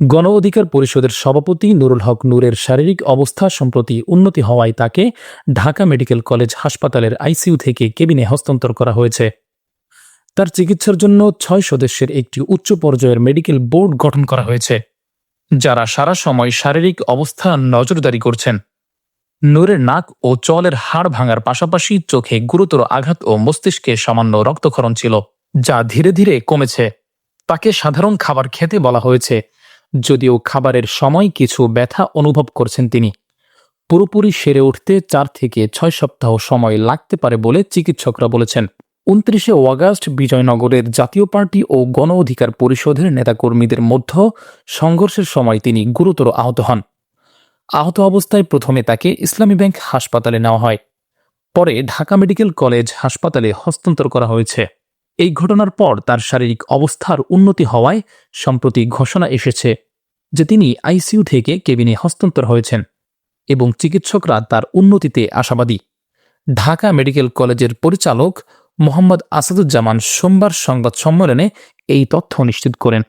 গণ অধিকার পরিষদের সভাপতি নুরুল হক নূরের শারীরিক অবস্থা সম্প্রতি উন্নতি হওয়ায় তাকে ঢাকা মেডিকেল কলেজ হাসপাতালের আইসিইউ থেকে কেবিনে হস্তান্তর করা হয়েছে। তার চিকিৎসার জন্য ছয় সদস্যের একটি উচ্চ পর্যায়ের মেডিকেল বোর্ড গঠন করা হয়েছে, যারা সারা সময় শারীরিক অবস্থা নজরদারি করছেন। নূরের নাক ও চলের হাড় ভাঙার পাশাপাশি চোখে গুরুতর আঘাত ও মস্তিষ্কে সামান্য রক্তক্ষরণ ছিল, যা ধীরে ধীরে কমেছে। তাকে সাধারণ খাবার খেতে বলা হয়েছে। যদিও খাবারের সময় কিছু ব্যথা অনুভব করছেন তিনি। পুরোপুরি সেরে উঠতে চার থেকে ছয় সপ্তাহ সময় লাগতে পারে বলে চিকিৎসকরা বলেছেন। উনত্রিশে অগাস্ট বিজয়নগরের জাতীয় পার্টি ও গণ অধিকার পরিষদের নেতাকর্মীদের মধ্যে সংঘর্ষের সময় তিনি গুরুতর আহত হন। আহত অবস্থায় প্রথমে তাকে ইসলামী ব্যাংক হাসপাতালে নেওয়া হয়। পরে ঢাকা মেডিকেল কলেজ হাসপাতালে হস্তান্তর করা হয়েছে। এই ঘটনার পর তার শারীরিক অবস্থার উন্নতি হওয়ায় সম্প্রতি ঘোষণা এসেছে যে তিনি আইসিইউ থেকে কেবিনে হস্তান্তর হয়েছেন এবং চিকিৎসকরা তার উন্নতিতে আশাবাদী। ঢাকা মেডিকেল কলেজের পরিচালক মোহাম্মদ আসাদুজ্জামান সোমবার সংবাদ সম্মেলনে এই তথ্য নিশ্চিত করেন।